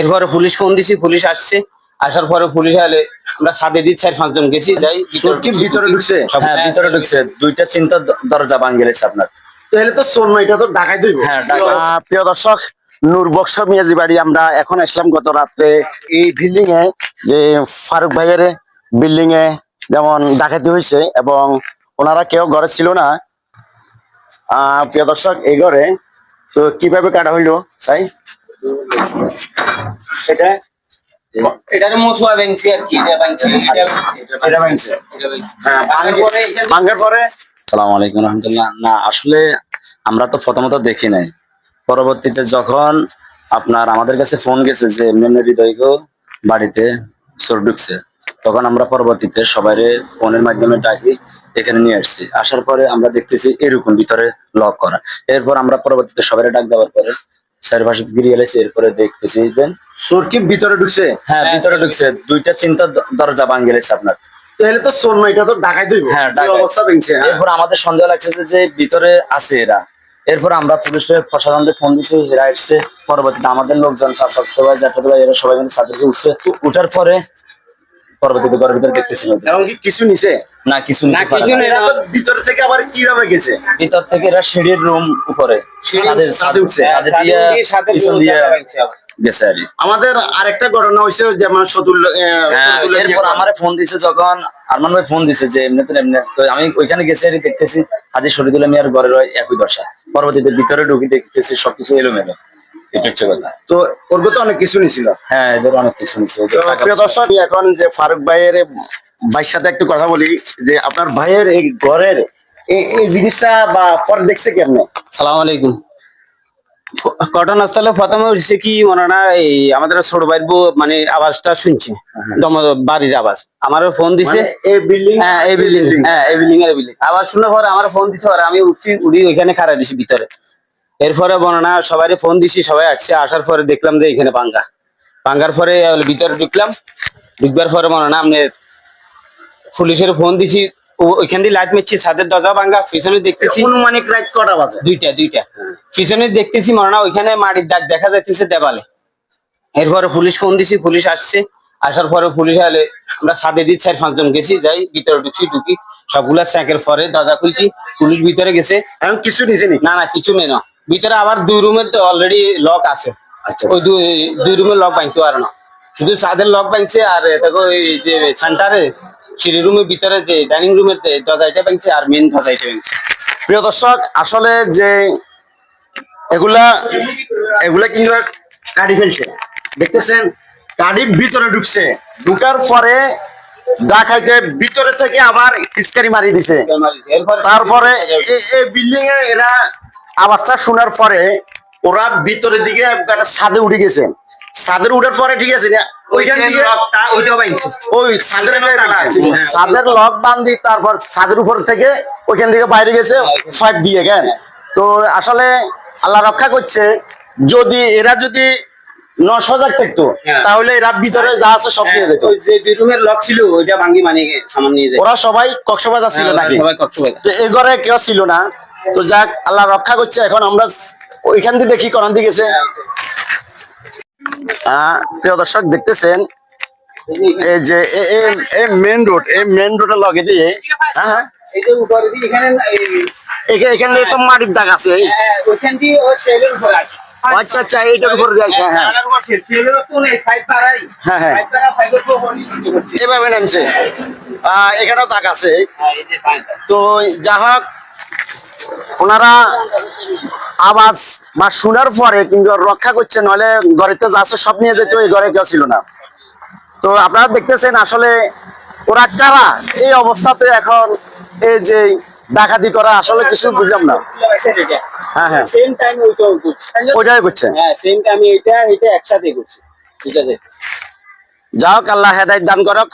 এরপরে police phone দিছি? Police আসছে। আসার পরে পুলিশ এলে আমরা ছাদে দিচ্ছি চার পাঁচজন গেছি যাই ভিতরে ঢুকছে। হ্যাঁ ভিতরে ঢুকছে। দুইটা তিনটা দরজা ভাঙ্গি গেছে আপনার। তাহলে তো এটা তো দইব হ্যাঁ, প্রিয় দর্শক নূর বক্স মিয়াজি বাড়ি আমরা এখন আসলাম গত রাত্রে এই বিল্ডিং এ যে ফারুক ভাইয়ের বিল্ডিং এ যেমন ডাকাতি হয়েছে এবং ওনারা কেউ ঘরে ছিল না। আহ, প্রিয় দর্শক এই ঘরে তো কীভাবে কাটা হইল সাই? এটা? এটার মশুয়া ব্যাংছি আর কি এটা ব্যাংছি এটা ব্যাংছি এটা ভাঙছে এটা ব্যাংছি হ্যাঁ ভাঙার পরে এখানে- ভাঙার পরে? সালাম আলাইকুম রহমতুল্লাহ। না আসলে আমরা তো প্রথমত দেখি নাই। পরবর্তীতে যখন আপনার আমাদের কাছে ফোন গেছে যে মেনে হৃদয়কে বাড়িতে চোর ঢুকছে। তখন আমরা পরবর্তীতে সবাই ফোনের মাধ্যমে ডাকি এখানে নিয়ে আসছি। আসার পরে আমরা দেখতেছি এরকম ভিতরে লক করা। এরপর আমরা পরবর্তীতে সবাই ডাক দেওয়ার পরে গিরিয়ে এলেছি এরপরে দেখতেছি যে চোর কি ভিতরে ঢুকছে? হ্যাঁ ভিতরে ঢুকছে দুইটা তিনটা দরজা ভাঙ্গি গেছে আপনার। তাহলে তো চোর নয় এটা তো ডাকাই দইব হ্যাঁ, অবস্থা ভেঙছে হ্যাঁ। এরপর আমাদের সন্দেহ লাগছে যে- যে ভিতরে আছে এরা। এরপর আমরা পুলিশের প্রশাসনকে ফোন দিচ্ছি এরা এসছে। পরবর্তীতে আমাদের লোকজন স্বাস্থ্য ভাই জাতীয় ভাই এরা সবাই মিলে ছাত্রকে উঠছে। উঠার পরে পরবর্তীতে ঘরের ভিতরে দেখতেছিল এবং কি কিছু নিছে? না কিছু না, কিছু না। নেই। এরা তো ভিতরে থেকে আবার কীভাবে গেছে? ভিতর থেকে এরা সিঁড়ির রুম উপরে। সিঁড়ি ছাদে উঠছে, ছাদে উঠছে। ছাদে দিয়ে দিয়ে দিয়ে। গেছে আর আমাদের আরেকটা ঘটনা হয়েছে যেমন সতুল হ্যাঁ, এরপর আমার ফোন দিছে যখন আরমান ভাই ফোন দিছে যে এমনি তো এমনি তো আমি ওইখানে গেছি আর দেখতেছি হাজি শরীদুল্লাহ মিয়ার ঘরের ওই একই দশা। পরবর্তীতে ভিতরে ঢুকি দেখতেছি সবকিছু এলোমেলো। এটা হচ্ছে কথা। তো ওর তো অনেক কিছু নিছিল হ্যাঁ এদের অনেক কিছু দর্শক এখন যে ফারুক ভাইয়ের ভাইয়ের সাথে একটু কথা বলি যে আপনার ভাইয়ের এই ঘরের এই জিনিসটা বা পরে দেখছে কেমনে? সালাম আলাইকুম। ঘটনাস্থলে প্রথমে হচ্ছে কি মনে না এই আমাদের ছোট ভাইয়ের বউ মানে আওয়াজটা শুনছে দম বাড়ির আওয়াজ। আমার ফোন দিছে। মানে এই বিল্ডিং হ্যাঁ এই বিল্ডিং হ্যাঁ এই বিল্ডিং এর বিল্ডিং আবার শোনার পরে আমার ফোন দিছে আর আমি উঠছি উড়ি ওইখানে খাড়া দিছি ভিতরে। এরপরে বর্ণনা সবাই ফোন দিছি সবাই আসছে আসার পরে দেখলাম যে এখানে ভাঙ্গা ভাঙ্গার পরে ভিতরে ঢুকলাম। ঢুকবার পরে মনে না আপনি পুলিশের ফোন দিছি ওইখান দিয়ে লাইট মেরছি ছাদের দরজা ভাঙ্গা পিছনে দেখতেছি অনুমানিক রাত কটা বাজে? দুইটা দুইটা। পিছনে দেখতেছি মনে না ওইখানে মাটির দাগ দেখা যাইতেছে দেওয়ালে। এরপরে পুলিশ ফোন দিছি পুলিশ আসছে। আসার পরে পুলিশ এলে আমরা ছাদে দিয়ে চার পাঁচজন গেছি যাই ভিতরে ঢুকছি ঢুকি। সবগুলা স্যাকের পরে দরজা খুলছি পুলিশ ভিতরে গেছে। এখন কিছু নিছে নি না কিছু নেই না। ভিতরে আবার দুই রুমের তো অলরেডি লক আছে। আচ্ছা। ওই দুই দুই রুমের লক ভাঙতে পারে না। শুধু ছাদের লক ভাঙছে আর দেখো ওই যে সেন্টারে সিঁড়ি রুমের ভিতরে যে ডাইনিং রুমের দরজাটা ভাঙছে আর মেন দরজাটা ভাঙছে। প্রিয় দর্শক আসলে যে এগুলা এগুলা কিন্তু কাটি ফেলছে দেখতেছেন ভিতরে ঢুকছে। ঢুকার পরে ডাকাইতে ভিতরে থেকে আবার ইস্কারি মারি দিছে। তারপরে এই বিল্ডিং এ এরা আওয়াজটা শোনার পরে ওরা ভিতরের দিকে ছাদে উঠে গেছে। ছাদের উঠার পরে ঠিক আছে না ওইখান থেকে ওইটাও ভাঙছে। ওই ছাদের লক বান্ধি তারপর ছাদের উপর থেকে ওইখান থেকে বাইরে গেছে ফাইভ দিয়ে তো আসলে আল্লাহ রক্ষা করছে যদি এরা যদি ন সজাগ থাকতো হ্যাঁ। তাহলে এরা ভিতরে যা আছে সব নিয়ে যেত। যে দুই রুমের লক ছিল ওইটা ভাঙ্গি মানে সামান নিয়ে যায় ওরা সবাই কক্সবাজার ছিল হ্যাঁ, নাকি? সবাই কক্সবাজার। তো এই ঘরে কেউ ছিল না। তো যাক আল্লাহ রক্ষা করছে এখন আমরা ওইখান দিয়ে দেখি করান দিয়ে গেছে। প্রিয় দর্শক দেখতেছেন এই যে এই মেন রোড এই মেন রোডের লগে দিয়ে হ্যাঁ হ্যাঁ। এখানে এখানে তো মাটির দাগ আছে। হ্যাঁ, আচ্ছা আচ্ছা এইটার উপরে যাইছে হ্যাঁ হ্যাঁ, হ্যাঁ। এভাবে নামছে। এখানেও দাগ আছে। হ্যাঁ। তো যা হোক ওনারা আওয়াজ বা শোনার পরে কিন্তু রক্ষা করছে নলে ঘরেতে যা আছে সব নিয়ে যেত এই ঘরে কেউ ছিল না তো আপনারা দেখতেছেন আসলে ওরা কারা এই অবস্থাতে এখন এই যে ডাকাতি করা আসলে কিছু বুঝলাম না হ্যাঁ, হ্যাঁ। ওইটাও করছে। ওইটাই করছে হ্যাঁ, এটা এটা একসাথে করছে। ঠিক আছে যা হোক আল্লাহ হেদায়ত দান করক